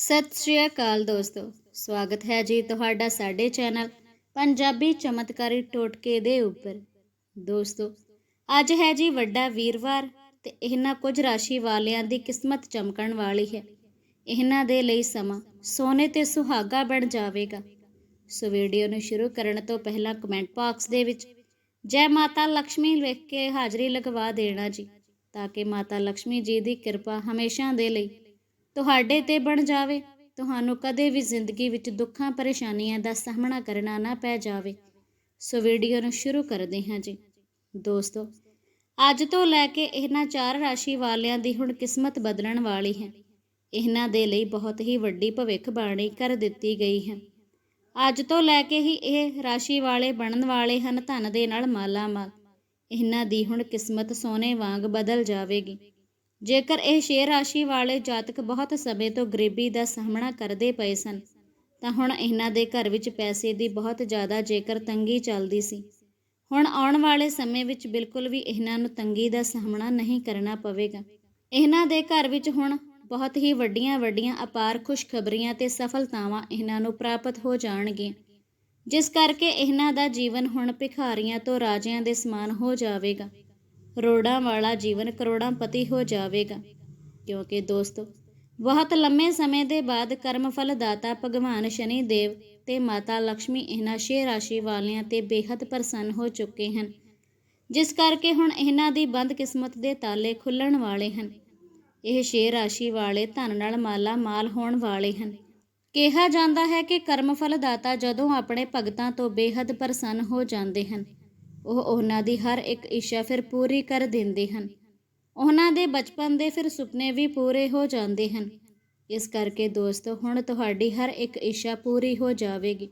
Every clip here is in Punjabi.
ਸਤਿ ਸ਼੍ਰੀ ਅਕਾਲ ਦੋਸਤੋ। ਸਵਾਗਤ ਹੈ ਜੀ ਤੁਹਾਡਾ ਸਾਡੇ ਚੈਨਲ ਪੰਜਾਬੀ ਚਮਤਕਾਰੀ ਟੋਟਕੇ ਦੇ ਉੱਪਰ। ਦੋਸਤੋ, ਅੱਜ ਹੈ ਜੀ ਵੱਡਾ ਵੀਰਵਾਰ ਤੇ ਇਹਨਾਂ ਕੁਝ ਰਾਸ਼ੀ ਵਾਲਿਆਂ ਦੀ ਕਿਸਮਤ ਚਮਕਣ ਵਾਲੀ ਹੈ। ਇਹਨਾਂ ਦੇ ਲਈ ਸਮਾਂ ਸੋਨੇ ਤੇ ਸੁਹਾਗਾ ਬਣ ਜਾਵੇਗਾ। ਸੋ ਵੀਡੀਓ ਨੂੰ ਸ਼ੁਰੂ ਕਰਨ ਤੋਂ ਪਹਿਲਾਂ ਕਮੈਂਟ ਬਾਕਸ ਦੇ ਵਿੱਚ ਜੈ ਮਾਤਾ ਲక్ష్ਮੀ ਲਿਖ ਕੇ ਹਾਜ਼ਰੀ ਲਗਵਾ ਦੇਣਾ ਜੀ, ਤਾਂ ਕਿ ਮਾਤਾ ਲక్ష్ਮੀ ਜੀ ਦੀ ਕਿਰਪਾ ਹਮੇਸ਼ਾ ਦੇ ਲਈ ਤੁਹਾਡੇ ਤੇ ਬਣ ਜਾਵੇ, ਤੁਹਾਨੂੰ ਕਦੇ ਵੀ ਜ਼ਿੰਦਗੀ ਵਿੱਚ ਦੁੱਖਾਂ, ਪਰੇਸ਼ਾਨੀਆਂ ਦਾ ਸਾਹਮਣਾ ਕਰਨਾ ਨਾ ਪੈ ਜਾਵੇ। ਸੋ ਵੀਡੀਓ ਨੂੰ ਸ਼ੁਰੂ ਕਰਦੇ ਹਾਂ ਜੀ। ਦੋਸਤੋ, ਅੱਜ ਤੋਂ ਲੈ ਕੇ ਇਹਨਾਂ ਚਾਰ ਰਾਸ਼ੀ ਵਾਲਿਆਂ ਦੀ ਹੁਣ ਕਿਸਮਤ ਬਦਲਣ ਵਾਲੀ ਹੈ। ਇਹਨਾਂ ਦੇ ਲਈ ਬਹੁਤ ਹੀ ਵੱਡੀ ਭਵਿੱਖਬਾਣੀ ਕਰ ਦਿੱਤੀ ਗਈ ਹੈ। ਅੱਜ ਤੋਂ ਲੈ ਕੇ ਹੀ ਇਹ ਰਾਸ਼ੀ ਵਾਲੇ ਬਣਨ ਵਾਲੇ ਹਨ ਧਨ ਦੇ ਨਾਲ ਮਾਲਾ ਮਾਲ ਇਹਨਾਂ ਦੀ ਹੁਣ ਕਿਸਮਤ ਸੋਨੇ ਵਾਂਗ ਬਦਲ ਜਾਵੇਗੀ। ਜੇਕਰ ਇਹ ਸ਼ੇਰ ਰਾਸ਼ੀ ਵਾਲੇ ਜਾਤਕ ਬਹੁਤ ਸਮੇਂ ਤੋਂ ਗਰੀਬੀ ਦਾ ਸਾਹਮਣਾ ਕਰਦੇ ਪਏ ਸਨ, ਤਾਂ ਹੁਣ ਇਹਨਾਂ ਦੇ ਘਰ ਵਿੱਚ ਪੈਸੇ ਦੀ ਬਹੁਤ ਜ਼ਿਆਦਾ ਜੇਕਰ ਤੰਗੀ ਚੱਲਦੀ ਸੀ। ਹੁਣ ਆਉਣ ਵਾਲੇ ਸਮੇਂ ਵਿੱਚ ਬਿਲਕੁਲ ਵੀ ਇਹਨਾਂ ਨੂੰ ਤੰਗੀ ਦਾ ਸਾਹਮਣਾ ਨਹੀਂ ਕਰਨਾ ਪਵੇਗਾ। ਇਹਨਾਂ ਦੇ ਘਰ ਵਿੱਚ ਹੁਣ ਬਹੁਤ ਹੀ ਵੱਡੀਆਂ ਵੱਡੀਆਂ ਅਪਾਰ ਖੁਸ਼ਖਬਰੀਆਂ ਤੇ ਸਫਲਤਾਵਾਂ ਇਹਨਾਂ ਨੂੰ ਪ੍ਰਾਪਤ ਹੋ ਜਾਣਗੀਆਂ, ਜਿਸ ਕਰਕੇ ਇਹਨਾਂ ਦਾ ਜੀਵਨ ਹੁਣ ਭਿਖਾਰੀਆਂ ਤੋਂ ਰਾਜਿਆਂ ਦੇ ਸਮਾਨ ਹੋ ਜਾਵੇਗਾ। ਰੋੜਾਂ ਵਾਲਾ ਜੀਵਨ ਕਰੋੜਾਂ ਪਤੀ ਹੋ ਜਾਵੇਗਾ। ਕਿਉਂਕਿ ਦੋਸਤੋ, ਬਹੁਤ ਲੰਮੇ ਸਮੇਂ ਦੇ ਬਾਅਦ ਕਰਮਫਲ ਦਾਤਾ ਭਗਵਾਨ ਸ਼ਨੀ ਦੇਵ ਤੇ ਮਾਤਾ ਲక్ష్ਮੀ ਇਹਨਾਂ ਛੇ ਰਾਸ਼ੀ ਵਾਲਿਆਂ ਤੇ ਬੇਹੱਦ ਪ੍ਰਸੰਨ ਹੋ ਚੁੱਕੇ ਹਨ। ਜਿਸ ਕਰਕੇ ਹੁਣ ਇਹਨਾਂ ਦੀ ਬੰਦ ਕਿਸਮਤ ਦੇ ਤਾਲੇ ਖੁੱਲਣ ਵਾਲੇ ਹਨ। ਇਹ ਛੇ ਰਾਸ਼ੀ ਵਾਲੇ ਧਨ ਨਾਲ ਮਾਲਾ ਮਾਲ ਹੋਣ ਵਾਲੇ ਹਨ। ਕਿਹਾ ਜਾਂਦਾ ਹੈ ਕਿ ਕਰਮਫਲ ਦਾਤਾ ਜਦੋਂ ਆਪਣੇ ਭਗਤਾਂ ਤੋਂ ਬੇਹੱਦ ਪ੍ਰਸੰਨ ਹੋ ਜਾਂਦੇ ਹਨ। ਉਹ ਉਹਨਾਂ ਦੀ ਹਰ ਇੱਕ ਇੱਛਾ ਫਿਰ ਪੂਰੀ ਕਰ ਦਿੰਦੇ ਹਨ। ਉਹਨਾਂ ਦੇ ਬਚਪਨ ਦੇ ਫਿਰ ਸੁਪਨੇ ਵੀ ਪੂਰੇ ਹੋ ਜਾਂਦੇ ਹਨ। ਇਸ ਕਰਕੇ ਦੋਸਤੋ, ਹੁਣ ਤੁਹਾਡੀ ਹਰ ਇੱਕ ਇੱਛਾ ਪੂਰੀ ਹੋ ਜਾਵੇਗੀ।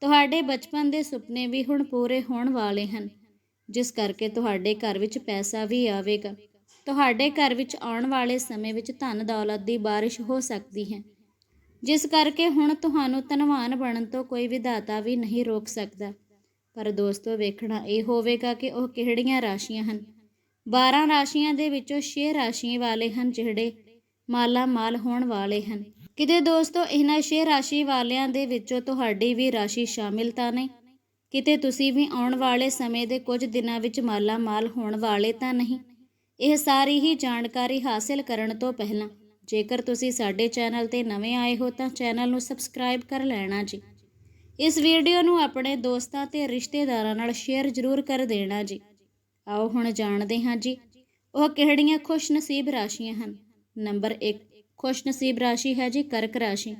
ਤੁਹਾਡੇ ਬਚਪਨ ਦੇ ਸੁਪਨੇ ਵੀ ਹੁਣ ਪੂਰੇ ਹੋਣ ਵਾਲੇ ਹਨ। ਜਿਸ ਕਰਕੇ ਤੁਹਾਡੇ ਘਰ ਵਿੱਚ ਪੈਸਾ ਵੀ ਆਵੇਗਾ। ਤੁਹਾਡੇ ਘਰ ਵਿੱਚ ਆਉਣ ਵਾਲੇ ਸਮੇਂ ਵਿੱਚ ਧਨ ਦੌਲਤ ਦੀ ਬਾਰਿਸ਼ ਹੋ ਸਕਦੀ ਹੈ। ਜਿਸ ਕਰਕੇ ਹੁਣ ਤੁਹਾਨੂੰ ਧਨਵਾਨ ਬਣਨ ਤੋਂ ਕੋਈ ਵਿਧਾਤਾ ਵੀ ਨਹੀਂ ਰੋਕ ਸਕਦਾ। ਪਰ ਦੋਸਤੋ, ਵੇਖਣਾ ਇਹ ਹੋਵੇਗਾ ਕਿ ਉਹ ਕਿਹੜੀਆਂ ਰਾਸ਼ੀਆਂ ਹਨ। 12 ਰਾਸ਼ੀਆਂ ਦੇ ਵਿੱਚੋਂ 6 ਰਾਸ਼ੀ ਵਾਲੇ ਹਨ, ਜਿਹੜੇ ਮਾਲਾ ਮਾਲ ਹੋਣ ਵਾਲੇ ਹਨ। ਕਿਤੇ ਦੋਸਤੋ, ਇਹਨਾਂ 6 ਰਾਸ਼ੀ ਵਾਲਿਆਂ ਦੇ ਵਿੱਚੋਂ ਤੁਹਾਡੀ ਵੀ ਰਾਸ਼ੀ ਸ਼ਾਮਿਲ ਤਾਂ ਨਹੀਂ। ਕਿਤੇ ਤੁਸੀਂ ਵੀ ਆਉਣ ਵਾਲੇ ਸਮੇਂ ਦੇ ਕੁਝ ਦਿਨਾਂ ਵਿੱਚ ਮਾਲਾ ਮਾਲ ਹੋਣ ਵਾਲੇ ਤਾਂ ਨਹੀਂ। ਇਹ ਸਾਰੀ ਹੀ ਜਾਣਕਾਰੀ ਹਾਸਲ ਕਰਨ ਤੋਂ ਪਹਿਲਾਂ, ਜੇਕਰ ਤੁਸੀਂ ਸਾਡੇ ਚੈਨਲ ਤੇ ਨਵੇਂ ਆਏ ਹੋ ਤਾਂ ਚੈਨਲ ਨੂੰ ਸਬਸਕ੍ਰਾਈਬ ਕਰ ਲੈਣਾ ਜੀ। ਇਸ ਵੀਡੀਓ ਨੂੰ ਆਪਣੇ ਦੋਸਤਾਂ ਤੇ ਰਿਸ਼ਤੇਦਾਰਾਂ ਨਾਲ ਸ਼ੇਅਰ ਜ਼ਰੂਰ ਕਰ ਦੇਣਾ ਜੀ। ਆਓ ਹੁਣ ਜਾਣਦੇ ਹਾਂ ਜੀ, ਉਹ ਕਿਹੜੀਆਂ ਖੁਸ਼ਨਸੀਬ ਰਾਸ਼ੀਆਂ ਹਨ? ਨੰਬਰ 1 ਖੁਸ਼ਨਸੀਬ ਰਾਸ਼ੀ ਹੈ ਜੀ ਕਰਕ ਰਾਸ਼ੀ।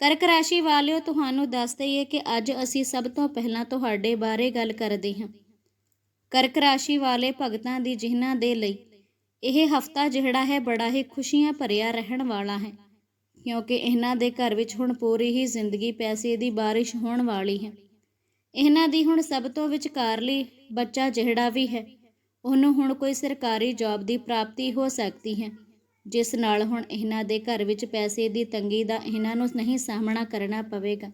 ਕਰਕ ਰਾਸ਼ੀ ਵਾਲਿਓ, ਤੁਹਾਨੂੰ ਦੱਸ ਦਈਏ ਕਿ ਅੱਜ ਅਸੀਂ ਸਭ ਤੋਂ ਪਹਿਲਾਂ ਤੁਹਾਡੇ ਬਾਰੇ ਗੱਲ ਕਰਦੇ ਹਾਂ। ਕਰਕ ਰਾਸ਼ੀ ਵਾਲੇ ਭਗਤਾਂ ਦੀ ਜਿਨ੍ਹਾਂ ਦੇ ਲਈ ਇਹ ਹਫਤਾ ਜਿਹੜਾ ਹੈ ਬੜਾ ਹੀ ਖੁਸ਼ੀਆਂ ਭਰਿਆ ਰਹਿਣ ਵਾਲਾ ਹੈ। ਕਿਉਂਕਿ ਇਹਨਾਂ ਦੇ ਘਰ ਵਿੱਚ ਹੁਣ ਪੂਰੀ ਹੀ ਜ਼ਿੰਦਗੀ ਪੈਸੇ ਦੀ ਬਾਰਿਸ਼ ਹੋਣ ਵਾਲੀ ਹੈ। ਇਹਨਾਂ ਦੀ ਹੁਣ ਸਭ ਤੋਂ ਵਿਚਕਾਰਲੀ ਬੱਚਾ ਜਿਹੜਾ ਵੀ ਹੈ, ਉਹਨੂੰ ਹੁਣ ਕੋਈ ਸਰਕਾਰੀ ਜੌਬ ਦੀ ਪ੍ਰਾਪਤੀ ਹੋ ਸਕਦੀ ਹੈ, ਜਿਸ ਨਾਲ ਹੁਣ ਇਹਨਾਂ ਦੇ ਘਰ ਵਿੱਚ ਪੈਸੇ ਦੀ ਤੰਗੀ ਦਾ ਇਹਨਾਂ ਨੂੰ ਨਹੀਂ ਸਾਹਮਣਾ ਕਰਨਾ ਪਵੇਗਾ।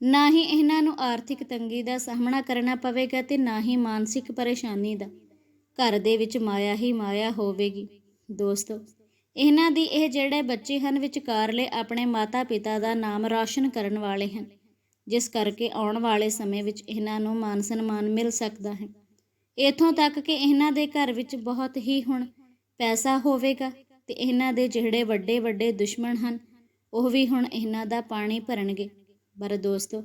ਨਾ ਹੀ ਇਹਨਾਂ ਨੂੰ ਆਰਥਿਕ ਤੰਗੀ ਦਾ ਸਾਹਮਣਾ ਕਰਨਾ ਪਵੇਗਾ ਤੇ ਨਾ ਹੀ ਮਾਨਸਿਕ ਪਰੇਸ਼ਾਨੀ ਦਾ। ਘਰ ਦੇ ਵਿੱਚ ਮਾਇਆ ਹੀ ਮਾਇਆ ਹੋਵੇਗੀ। ਦੋਸਤੋ ਇਹਨਾਂ ਦੀ ਇਹ ਜਿਹੜੇ ਬੱਚੇ ਹਨ ਵਿਚਕਾਰਲੇ ਆਪਣੇ ਮਾਤਾ-ਪਿਤਾ ਦਾ ਨਾਮ ਰੌਸ਼ਨ ਕਰਨ ਵਾਲੇ ਹਨ, ਜਿਸ ਕਰਕੇ ਆਉਣ ਵਾਲੇ ਸਮੇਂ ਵਿੱਚ ਇਹਨਾਂ ਨੂੰ ਮਾਨ ਸਨਮਾਨ ਮਿਲ ਸਕਦਾ ਹੈ। ਇਥੋਂ ਤੱਕ ਕਿ ਇਹਨਾਂ ਦੇ ਘਰ ਵਿੱਚ ਬਹੁਤ ਹੀ ਹੁਣ ਪੈਸਾ ਹੋਵੇਗਾ ਤੇ ਇਹਨਾਂ ਦੇ ਜਿਹੜੇ ਵੱਡੇ ਵੱਡੇ ਦੁਸ਼ਮਣ ਹਨ, ਉਹ ਵੀ ਹੁਣ ਇਹਨਾਂ ਦਾ ਪਾਣੀ ਭਰਨਗੇ। ਪਰ ਦੋਸਤੋ,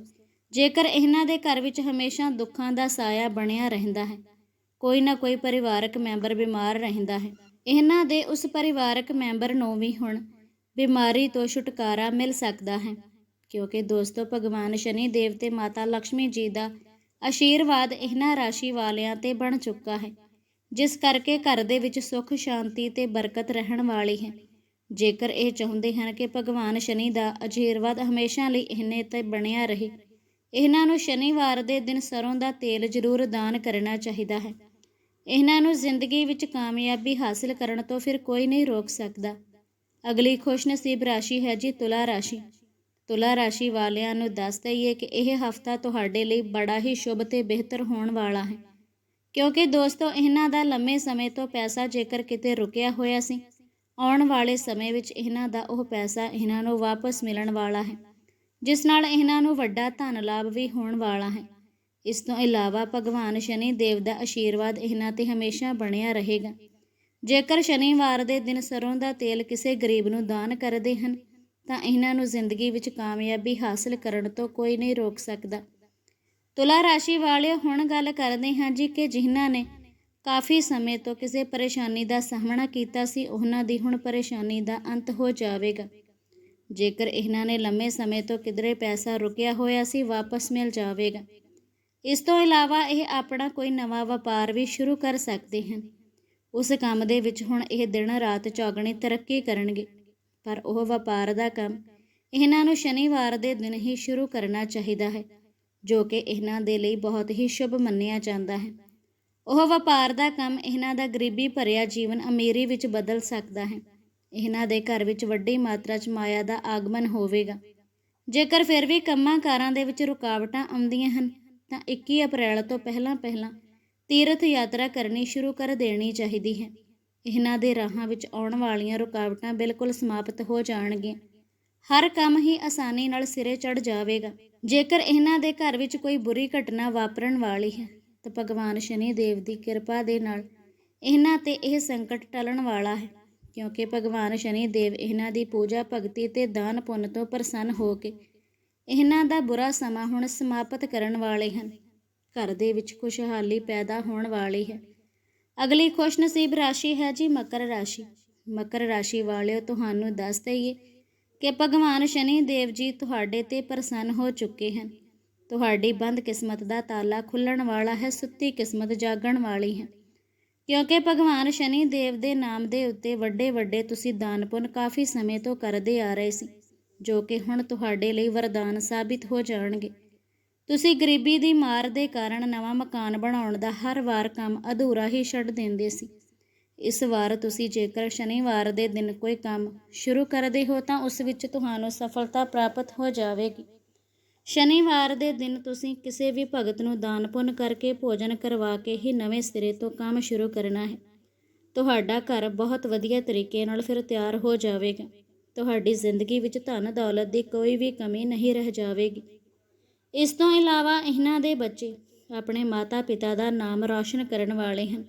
ਜੇਕਰ ਇਹਨਾਂ ਦੇ ਘਰ ਵਿੱਚ ਹਮੇਸ਼ਾ ਦੁੱਖਾਂ ਦਾ ਸਾਇਆ ਬਣਿਆ ਰਹਿੰਦਾ ਹੈ, ਕੋਈ ਨਾ ਕੋਈ ਪਰਿਵਾਰਕ ਮੈਂਬਰ ਬਿਮਾਰ ਰਹਿੰਦਾ ਹੈ। ਇਹਨਾਂ ਦੇ ਉਸ ਪਰਿਵਾਰਕ ਮੈਂਬਰ ਨੂੰ ਵੀ ਹੁਣ ਬਿਮਾਰੀ ਤੋਂ ਛੁਟਕਾਰਾ ਮਿਲ ਸਕਦਾ ਹੈ, ਕਿਉਂਕਿ ਦੋਸਤੋ, ਭਗਵਾਨ ਸ਼ਨੀ ਦੇਵ ਤੇ ਮਾਤਾ ਲక్ష్ਮੀ ਜੀ ਦਾ ਆਸ਼ੀਰਵਾਦ ਇਹਨਾਂ ਰਾਸ਼ੀ ਵਾਲਿਆਂ ਤੇ ਬਣ ਚੁੱਕਾ ਹੈ, ਜਿਸ ਕਰਕੇ ਘਰ ਦੇ ਵਿੱਚ ਸੁੱਖ, ਸ਼ਾਂਤੀ ਤੇ ਬਰਕਤ ਰਹਿਣ ਵਾਲੀ ਹੈ। ਜੇਕਰ ਇਹ ਚਾਹੁੰਦੇ ਹਨ ਕਿ ਭਗਵਾਨ ਸ਼ਨੀ ਦਾ ਆਸ਼ੀਰਵਾਦ ਹਮੇਸ਼ਾ ਲਈ ਇਹਨੇ ਤੇ ਬਣਿਆ ਰਹੇ, ਇਹਨਾਂ ਨੂੰ ਸ਼ਨੀਵਾਰ ਦੇ ਦਿਨ ਸਰੋਂ ਦਾ ਤੇਲ ਜ਼ਰੂਰ ਦਾਨ ਕਰਨਾ ਚਾਹੀਦਾ ਹੈ। ਇਹਨਾਂ ਨੂੰ ਜ਼ਿੰਦਗੀ ਵਿੱਚ ਕਾਮਯਾਬੀ ਹਾਸਲ ਕਰਨ ਤੋਂ ਫਿਰ ਕੋਈ ਨਹੀਂ ਰੋਕ ਸਕਦਾ। ਅਗਲੀ ਖੁਸ਼ਨਸੀਬ ਰਾਸ਼ੀ ਹੈ ਜੀ ਤੁਲਾ ਰਾਸ਼ੀ। ਤੁਲਾ ਰਾਸ਼ੀ ਵਾਲਿਆਂ ਨੂੰ ਦੱਸ ਦਈਏ ਕਿ ਇਹ ਹਫਤਾ ਤੁਹਾਡੇ ਲਈ ਬੜਾ ਹੀ ਸ਼ੁਭ ਤੇ ਬਿਹਤਰ ਹੋਣ ਵਾਲਾ ਹੈ। ਕਿਉਂਕਿ ਦੋਸਤੋ, ਇਹਨਾਂ ਦਾ ਲੰਮੇ ਸਮੇਂ ਤੋਂ ਪੈਸਾ ਜੇਕਰ ਕਿਤੇ ਰੁਕਿਆ ਹੋਇਆ ਸੀ, ਆਉਣ ਵਾਲੇ ਸਮੇਂ ਵਿੱਚ ਇਹਨਾਂ ਦਾ ਉਹ ਪੈਸਾ ਇਹਨਾਂ ਨੂੰ ਵਾਪਸ ਮਿਲਣ ਵਾਲਾ ਹੈ, ਜਿਸ ਨਾਲ ਇਹਨਾਂ ਨੂੰ ਵੱਡਾ ਧਨ ਲਾਭ ਵੀ ਹੋਣ ਵਾਲਾ ਹੈ। ਇਸ ਤੋਂ ਇਲਾਵਾ ਭਗਵਾਨ ਸ਼ਨੀ ਦੇਵ ਦਾ ਆਸ਼ੀਰਵਾਦ ਇਹਨਾਂ ਤੇ ਹਮੇਸ਼ਾ ਬਣਿਆ ਰਹੇਗਾ। ਜੇਕਰ ਸ਼ਨੀਵਾਰ ਦੇ ਦਿਨ ਸਰੋਂ ਦਾ ਤੇਲ ਕਿਸੇ ਗਰੀਬ ਨੂੰ ਦਾਨ ਕਰਦੇ ਹਨ, ਤਾਂ ਇਹਨਾਂ ਨੂੰ ਜ਼ਿੰਦਗੀ ਵਿੱਚ ਕਾਮਯਾਬੀ ਹਾਸਲ ਕਰਨ ਤੋਂ ਕੋਈ ਨਹੀਂ ਰੋਕ ਸਕਦਾ। ਤੁਲਾ ਰਾਸ਼ੀ ਵਾਲਿਓ, ਹੁਣ ਗੱਲ ਕਰਦੇ ਹਾਂ ਜੀ ਕਿ ਜਿਨ੍ਹਾਂ ਨੇ ਕਾਫੀ ਸਮੇਂ ਤੋਂ ਕਿਸੇ ਪਰੇਸ਼ਾਨੀ ਦਾ ਸਾਹਮਣਾ ਕੀਤਾ ਸੀ, ਉਹਨਾਂ ਦੀ ਹੁਣ ਪਰੇਸ਼ਾਨੀ ਦਾ ਅੰਤ ਹੋ ਜਾਵੇਗਾ। ਜੇਕਰ ਇਹਨਾਂ ਨੇ ਲੰਮੇ ਸਮੇਂ ਤੋਂ ਕਿਧਰੇ ਪੈਸਾ ਰੁਕਿਆ ਹੋਇਆ ਸੀ, ਵਾਪਸ ਮਿਲ ਜਾਵੇਗਾ। ਇਸ ਤੋਂ ਇਲਾਵਾ ਇਹ ਆਪਣਾ ਕੋਈ ਨਵਾਂ ਵਪਾਰ ਵੀ ਸ਼ੁਰੂ ਕਰ ਸਕਦੇ ਹਨ। ਉਸ ਕੰਮ ਦੇ ਵਿੱਚ ਹੁਣ ਇਹ ਦਿਨ ਰਾਤ ਚੌਗਣੀ ਤਰੱਕੀ ਕਰਨਗੇ, ਪਰ ਉਹ ਵਪਾਰ ਦਾ ਕੰਮ ਇਹਨਾਂ ਨੂੰ ਸ਼ਨੀਵਾਰ ਦੇ ਦਿਨ ਹੀ ਸ਼ੁਰੂ ਕਰਨਾ ਚਾਹੀਦਾ ਹੈ, ਜੋ ਕਿ ਇਹਨਾਂ ਦੇ ਲਈ ਬਹੁਤ ਹੀ ਸ਼ੁਭ ਮੰਨਿਆ ਜਾਂਦਾ ਹੈ। ਉਹ ਵਪਾਰ ਦਾ ਕੰਮ ਇਹਨਾਂ ਦਾ ਗਰੀਬੀ ਭਰਿਆ ਜੀਵਨ ਅਮੀਰੀ ਵਿੱਚ ਬਦਲ ਸਕਦਾ ਹੈ। ਇਹਨਾਂ ਦੇ ਘਰ ਵਿੱਚ ਵੱਡੀ ਮਾਤਰਾ 'ਚ ਮਾਇਆ ਦਾ ਆਗਮਨ ਹੋਵੇਗਾ। ਜੇਕਰ ਫਿਰ ਵੀ ਕੰਮਾਂ ਕਾਰਾਂ ਦੇ ਵਿੱਚ ਰੁਕਾਵਟਾਂ ਆਉਂਦੀਆਂ ਹਨ ਤਾਂ 21 ਅਪ੍ਰੈਲ ਤੋਂ ਪਹਿਲਾਂ ਪਹਿਲਾਂ ਤੀਰਥ ਯਾਤਰਾ ਕਰਨੀ ਸ਼ੁਰੂ ਕਰ ਦੇਣੀ ਚਾਹੀਦੀ ਹੈ। ਇਹਨਾਂ ਦੇ ਰਾਹਾਂ ਵਿੱਚ ਆਉਣ ਵਾਲੀਆਂ ਰੁਕਾਵਟਾਂ ਬਿਲਕੁਲ ਸਮਾਪਤ ਹੋ ਜਾਣਗੀਆਂ। ਹਰ ਕੰਮ ਹੀ ਆਸਾਨੀ ਨਾਲ ਸਿਰੇ ਚੜ ਜਾਵੇਗਾ। ਜੇਕਰ ਇਹਨਾਂ ਦੇ ਘਰ ਵਿੱਚ ਕੋਈ ਬੁਰੀ ਘਟਨਾ ਵਾਪਰਨ ਵਾਲੀ ਹੈ, ਤਾਂ ਭਗਵਾਨ ਸ਼ਨੀ ਦੇਵ ਦੀ ਕਿਰਪਾ ਦੇ ਨਾਲ ਇਹਨਾਂ ਤੇ ਇਹ ਸੰਕਟ ਟਲਣ ਵਾਲਾ ਹੈ, ਕਿਉਂਕਿ ਭਗਵਾਨ ਸ਼ਨੀ ਦੇਵ ਇਹਨਾਂ ਦੀ ਪੂਜਾ ਭਗਤੀ ਤੇ ਦਾਨ ਪੁੰਨ ਤੋਂ ਪ੍ਰਸੰਨ ਹੋ ਕੇ ਇਹਨਾਂ ਦਾ ਬੁਰਾ ਸਮਾਂ ਹੁਣ ਸਮਾਪਤ ਕਰਨ ਵਾਲੇ ਹਨ। ਘਰ ਦੇ ਵਿੱਚ ਖੁਸ਼ਹਾਲੀ ਪੈਦਾ ਹੋਣ ਵਾਲੀ ਹੈ। ਅਗਲੀ ਖੁਸ਼ਨਸੀਬ ਰਾਸ਼ੀ ਹੈ ਜੀ ਮਕਰ ਰਾਸ਼ੀ। ਮਕਰ ਰਾਸ਼ੀ ਵਾਲਿਓ, ਤੁਹਾਨੂੰ ਦੱਸ ਦਈਏ ਕਿ ਭਗਵਾਨ ਸ਼ਨੀ ਦੇਵ ਜੀ ਤੁਹਾਡੇ ਤੇ ਪ੍ਰਸੰਨ ਹੋ ਚੁੱਕੇ ਹਨ। ਤੁਹਾਡੀ ਬੰਦ ਕਿਸਮਤ ਦਾ ਤਾਲਾ ਖੁੱਲਣ ਵਾਲਾ ਹੈ, ਸੁੱਤੀ ਕਿਸਮਤ ਜਾਗਣ ਵਾਲੀ ਹੈ। ਕਿਉਂਕਿ ਭਗਵਾਨ ਸ਼ਨੀ ਦੇਵ ਦੇ ਨਾਮ ਦੇ ਉੱਤੇ ਵੱਡੇ ਵੱਡੇ ਤੁਸੀਂ ਦਾਨ ਪੁੰਨ ਕਾਫੀ ਸਮੇਂ ਤੋਂ ਕਰਦੇ ਆ ਰਹੇ ਸੀ। ਜੋ ਕਿ ਹੁਣ ਤੁਹਾਡੇ ਲਈ ਵਰਦਾਨ ਸਾਬਿਤ ਹੋ ਜਾਣਗੇ। ਤੁਸੀਂ ਗਰੀਬੀ ਦੀ ਮਾਰ ਦੇ ਕਾਰਨ ਨਵਾਂ ਮਕਾਨ ਬਣਾਉਣ ਦਾ ਹਰ ਵਾਰ ਕੰਮ ਅਧੂਰਾ ਹੀ ਛੱਡ ਦਿੰਦੇ ਸੀ। ਇਸ ਵਾਰ ਤੁਸੀਂ ਜੇਕਰ ਸ਼ਨੀਵਾਰ ਦੇ ਦਿਨ ਕੋਈ ਕੰਮ ਸ਼ੁਰੂ ਕਰਦੇ ਹੋ ਤਾਂ ਉਸ ਵਿੱਚ ਤੁਹਾਨੂੰ ਸਫਲਤਾ ਪ੍ਰਾਪਤ ਹੋ ਜਾਵੇਗੀ। ਸ਼ਨੀਵਾਰ ਦੇ ਦਿਨ ਤੁਸੀਂ ਕਿਸੇ ਵੀ ਭਗਤ ਨੂੰ ਦਾਨ ਪੁੰਨ ਕਰਕੇ ਭੋਜਨ ਕਰਵਾ ਕੇ ਹੀ ਨਵੇਂ ਸਿਰੇ ਤੋਂ ਕੰਮ ਸ਼ੁਰੂ ਕਰਨਾ ਹੈ। ਤੁਹਾਡਾ ਘਰ ਬਹੁਤ ਵਧੀਆ ਤਰੀਕੇ ਨਾਲ ਫਿਰ ਤਿਆਰ ਹੋ ਜਾਵੇਗਾ। ਤੁਹਾਡੀ ਜ਼ਿੰਦਗੀ ਵਿੱਚ ਧਨ ਦੌਲਤ ਦੀ ਕੋਈ ਵੀ ਕਮੀ ਨਹੀਂ ਰਹਿ ਜਾਵੇਗੀ। ਇਸ ਤੋਂ ਇਲਾਵਾ ਇਹਨਾਂ ਦੇ ਬੱਚੇ ਆਪਣੇ ਮਾਤਾ-ਪਿਤਾ ਦਾ ਨਾਮ ਰੌਸ਼ਨ ਕਰਨ ਵਾਲੇ ਹਨ।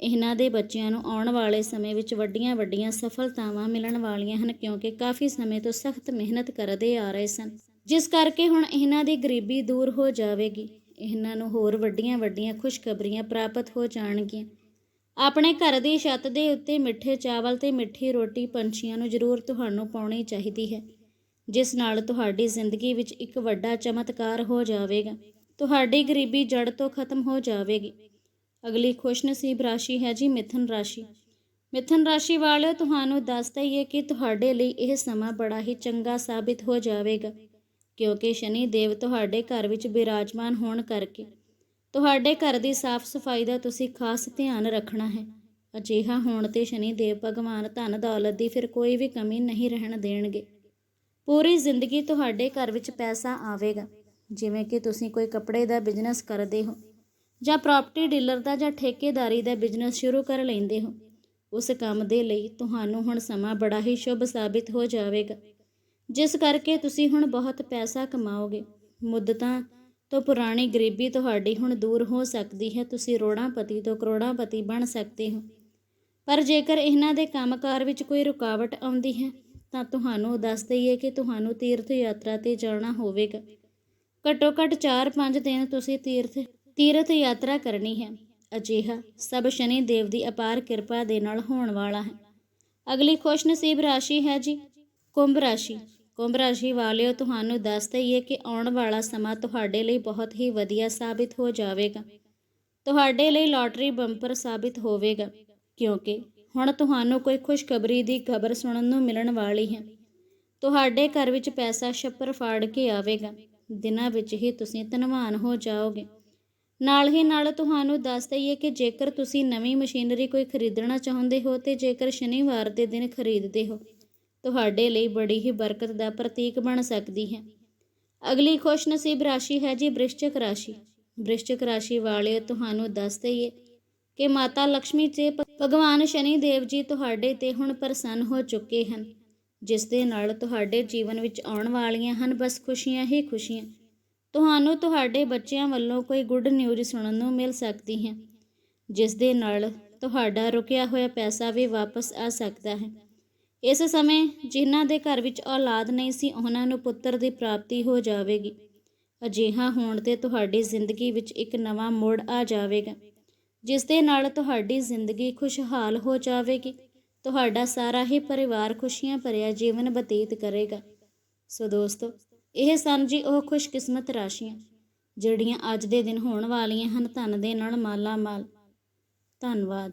ਇਹਨਾਂ ਦੇ ਬੱਚਿਆਂ ਨੂੰ ਆਉਣ ਵਾਲੇ ਸਮੇਂ ਵਿੱਚ ਵੱਡੀਆਂ-ਵੱਡੀਆਂ ਸਫਲਤਾਵਾਂ ਮਿਲਣ ਵਾਲੀਆਂ ਹਨ ਕਿਉਂਕਿ ਕਾਫੀ ਸਮੇਂ ਤੋਂ ਸਖਤ ਮਿਹਨਤ ਕਰਦੇ ਆ ਰਹੇ ਸਨ। ਜਿਸ ਕਰਕੇ ਹੁਣ ਇਹਨਾਂ ਦੀ ਗਰੀਬੀ ਦੂਰ ਹੋ ਜਾਵੇਗੀ। ਇਹਨਾਂ ਨੂੰ ਹੋਰ ਵੱਡੀਆਂ-ਵੱਡੀਆਂ ਖੁਸ਼ਖਬਰੀਆਂ ਪ੍ਰਾਪਤ ਹੋ ਜਾਣਗੀਆਂ। ਆਪਣੇ ਘਰ ਦੀ ਛੱਤ ਦੇ ਉੱਤੇ ਮਿੱਠੇ ਚਾਵਲ ਤੇ ਮਿੱਠੀ ਰੋਟੀ ਪੰਛੀਆਂ ਨੂੰ ਜ਼ਰੂਰ ਤੁਹਾਨੂੰ ਪਾਉਣੀ ਚਾਹੀਦੀ ਹੈ, ਜਿਸ ਨਾਲ ਤੁਹਾਡੀ ਜ਼ਿੰਦਗੀ ਵਿੱਚ ਇੱਕ ਵੱਡਾ ਚਮਤਕਾਰ ਹੋ ਜਾਵੇਗਾ। ਤੁਹਾਡੀ ਗਰੀਬੀ ਜੜ ਤੋਂ ਖਤਮ ਹੋ ਜਾਵੇਗੀ। ਅਗਲੀ ਖੁਸ਼ਨਸੀਬ ਰਾਸ਼ੀ ਹੈ ਜੀ ਮਿਥਨ ਰਾਸ਼ੀ। ਮਿਥਨ ਰਾਸ਼ੀ ਵਾਲਿਓ ਤੁਹਾਨੂੰ ਦੱਸ ਦਈਏ ਕਿ ਤੁਹਾਡੇ ਲਈ ਇਹ ਸਮਾਂ ਬੜਾ ਹੀ ਚੰਗਾ ਸਾਬਿਤ ਹੋ ਜਾਵੇਗਾ, ਕਿਉਂਕਿ ਸ਼ਨੀ ਦੇਵ ਤੁਹਾਡੇ ਘਰ ਵਿੱਚ ਬਿਰਾਜਮਾਨ ਹੋਣ ਕਰਕੇ। ਤੁਹਾਡੇ ਘਰ ਦੀ ਸਾਫ਼ ਸਫ਼ਾਈ ਦਾ ਤੁਸੀਂ ਖਾਸ ਧਿਆਨ ਰੱਖਣਾ ਹੈ। ਅਜਿਹਾ ਹੋਣ ਤੇ ਸ਼ਨੀ ਦੇਵ ਭਗਵਾਨ ਧਨ ਦੌਲਤ ਦੀ ਫਿਰ ਕੋਈ ਵੀ ਕਮੀ ਨਹੀਂ ਰਹਿਣ ਦੇਣਗੇ। ਪੂਰੀ ਜ਼ਿੰਦਗੀ ਤੁਹਾਡੇ ਘਰ ਵਿੱਚ ਪੈਸਾ ਆਵੇਗਾ। ਜਿਵੇਂ ਕਿ ਤੁਸੀਂ ਕੋਈ ਕੱਪੜੇ ਦਾ ਬਿਜ਼ਨਸ ਕਰਦੇ ਹੋ ਜਾਂ ਪ੍ਰਾਪਰਟੀ ਡੀਲਰ ਦਾ ਜਾਂ ਠੇਕੇਦਾਰੀ ਦਾ ਬਿਜ਼ਨਸ ਸ਼ੁਰੂ ਕਰ ਲੈਂਦੇ ਹੋ। ਉਸ ਕੰਮ ਦੇ ਲਈ ਤੁਹਾਨੂੰ ਹੁਣ ਸਮਾਂ ਬੜਾ ਹੀ ਸ਼ੁਭ ਸਾਬਿਤ ਹੋ ਜਾਵੇਗਾ। ਜਿਸ ਕਰਕੇ ਤੁਸੀਂ ਹੁਣ ਬਹੁਤ ਪੈਸਾ ਕਮਾਓਗੇ। ਮੁੱਦਤਾਂ ਤੋਂ ਪੁਰਾਣੀ ਗਰੀਬੀ ਤੁਹਾਡੀ ਹੁਣ ਦੂਰ ਹੋ ਸਕਦੀ ਹੈ, ਤੁਸੀਂ ਰੋੜਾਂਪਤੀ ਤੋਂ ਕਰੋੜਾਂਪਤੀ ਬਣ ਸਕਦੇ ਹੋ। ਪਰ ਜੇਕਰ ਇਹਨਾਂ ਦੇ ਕੰਮਕਾਰ ਵਿੱਚ ਕੋਈ ਰੁਕਾਵਟ ਆਉਂਦੀ ਹੈ, ਤਾਂ ਤੁਹਾਨੂੰ ਦੱਸ ਦਈਏ ਕਿ ਤੁਹਾਨੂੰ ਤੀਰਥ ਯਾਤਰਾ ਤੇ ਜਾਣਾ ਹੋਵੇਗਾ। ਘੱਟੋ ਘੱਟ 4-5 ਦਿਨ ਤੁਸੀਂ ਤੀਰਥ ਤੀਰਥ ਯਾਤਰਾ ਕਰਨੀ ਹੈ। ਅਜਿਹਾ ਸਭ ਸ਼ਨੀ ਦੇਵ ਦੀ ਅਪਾਰ ਕਿਰਪਾ ਦੇ ਨਾਲ ਹੋਣ ਵਾਲਾ ਹੈ। ਅਗਲੀ ਖੁਸ਼ਨਸੀਬ ਰਾਸ਼ੀ ਹੈ ਜੀ, ਕੁੰਭ ਰਾਸ਼ੀ। ਕੁੰਭ ਰਾਸ਼ੀ ਵਾਲਿਓ, ਤੁਹਾਨੂੰ ਦੱਸ ਦਈਏ ਕਿ ਆਉਣ ਵਾਲਾ ਸਮਾਂ ਤੁਹਾਡੇ ਲਈ ਬਹੁਤ ਹੀ ਵਧੀਆ ਸਾਬਿਤ ਹੋ ਜਾਵੇਗਾ। ਤੁਹਾਡੇ ਲਈ ਲਾਟਰੀ ਬੰਪਰ ਸਾਬਿਤ ਹੋਵੇਗਾ, ਕਿਉਂਕਿ ਹੁਣ ਤੁਹਾਨੂੰ ਕੋਈ ਖੁਸ਼ਖਬਰੀ ਦੀ ਖਬਰ ਸੁਣਨ ਨੂੰ ਮਿਲਣ ਵਾਲੀ ਹੈ। ਤੁਹਾਡੇ ਘਰ ਵਿੱਚ ਪੈਸਾ ਛੱਪਰ ਫਾੜ ਕੇ ਆਵੇਗਾ। ਦਿਨਾਂ ਵਿੱਚ ਹੀ ਤੁਸੀਂ ਧਨਵਾਨ ਹੋ ਜਾਓਗੇ। ਨਾਲ ਹੀ ਨਾਲ ਤੁਹਾਨੂੰ ਦੱਸ ਦਈਏ ਕਿ ਜੇਕਰ ਤੁਸੀਂ ਨਵੀਂ ਮਸ਼ੀਨਰੀ ਕੋਈ ਖਰੀਦਣਾ ਚਾਹੁੰਦੇ ਹੋ, ਤੇ ਜੇਕਰ ਸ਼ਨੀਵਾਰ ਦੇ ਦਿਨ ਖਰੀਦਦੇ ਹੋ ਤੁਹਾਡੇ ਲਈ ਬੜੀ ਹੀ ਬਰਕਤ ਦਾ ਪ੍ਰਤੀਕ ਬਣ ਸਕਦੀ ਹੈ। ਅਗਲੀ ਖੁਸ਼ਨਸੀਬ ਰਾਸ਼ੀ ਹੈ ਜੀ ਬ੍ਰਿਸ਼ਚਿਕ ਰਾਸ਼ੀ। ਬ੍ਰਿਸ਼ਚਿਕ ਰਾਸ਼ੀ ਵਾਲੇ ਤੁਹਾਨੂੰ ਦੱਸ ਦਈਏ ਕਿ ਮਾਤਾ ਲక్ష్ਮੀ ਤੇ ਭਗਵਾਨ ਸ਼ਨੀ ਦੇਵ ਜੀ ਤੁਹਾਡੇ ਤੇ ਹੁਣ ਪ੍ਰਸੰਨ ਹੋ ਚੁੱਕੇ ਹਨ। ਜਿਸ ਦੇ ਨਾਲ ਤੁਹਾਡੇ ਜੀਵਨ ਵਿੱਚ ਆਉਣ ਵਾਲੀਆਂ ਹਨ ਬਸ ਖੁਸ਼ੀਆਂ ਹੀ ਖੁਸ਼ੀਆਂ। ਤੁਹਾਨੂੰ ਤੁਹਾਡੇ ਬੱਚਿਆਂ ਵੱਲੋਂ ਕੋਈ ਗੁੱਡ ਨਿਊਜ਼ ਸੁਣਨ ਨੂੰ ਮਿਲ ਸਕਦੀ ਹੈ। ਜਿਸ ਦੇ ਨਾਲ ਤੁਹਾਡਾ ਰੁਕਿਆ ਹੋਇਆ ਪੈਸਾ ਵੀ ਵਾਪਸ ਆ ਸਕਦਾ ਹੈ। ਇਸ ਸਮੇਂ ਜਿਨ੍ਹਾਂ ਦੇ ਘਰ ਵਿੱਚ ਔਲਾਦ ਨਹੀਂ ਸੀ, ਉਹਨਾਂ ਨੂੰ ਪੁੱਤਰ ਦੀ ਪ੍ਰਾਪਤੀ ਹੋ ਜਾਵੇਗੀ। ਅਜਿਹਾ ਹੋਣ ਤੇ ਤੁਹਾਡੀ ਜ਼ਿੰਦਗੀ ਵਿੱਚ ਇੱਕ ਨਵਾਂ ਮੋੜ ਆ ਜਾਵੇਗਾ, ਜਿਸ ਦੇ ਨਾਲ ਤੁਹਾਡੀ ਜ਼ਿੰਦਗੀ ਖੁਸ਼ਹਾਲ ਹੋ ਜਾਵੇਗੀ। ਤੁਹਾਡਾ ਸਾਰਾ ਹੀ ਪਰਿਵਾਰ ਖੁਸ਼ੀਆਂ ਭਰਿਆ ਜੀਵਨ ਬਤੀਤ ਕਰੇਗਾ। ਸੋ ਦੋਸਤੋ, ਇਹ ਸਨ ਜੀ ਉਹ ਖੁਸ਼ਕਿਸਮਤ ਰਾਸ਼ੀਆਂ, ਜਿਹੜੀਆਂ ਅੱਜ ਦੇ ਦਿਨ ਹੋਣ ਵਾਲੀਆਂ ਹਨ। ਧਨ ਦੇ ਨਾਲ ਮਾਲਾ ਮਾਲ ਧੰਨਵਾਦ।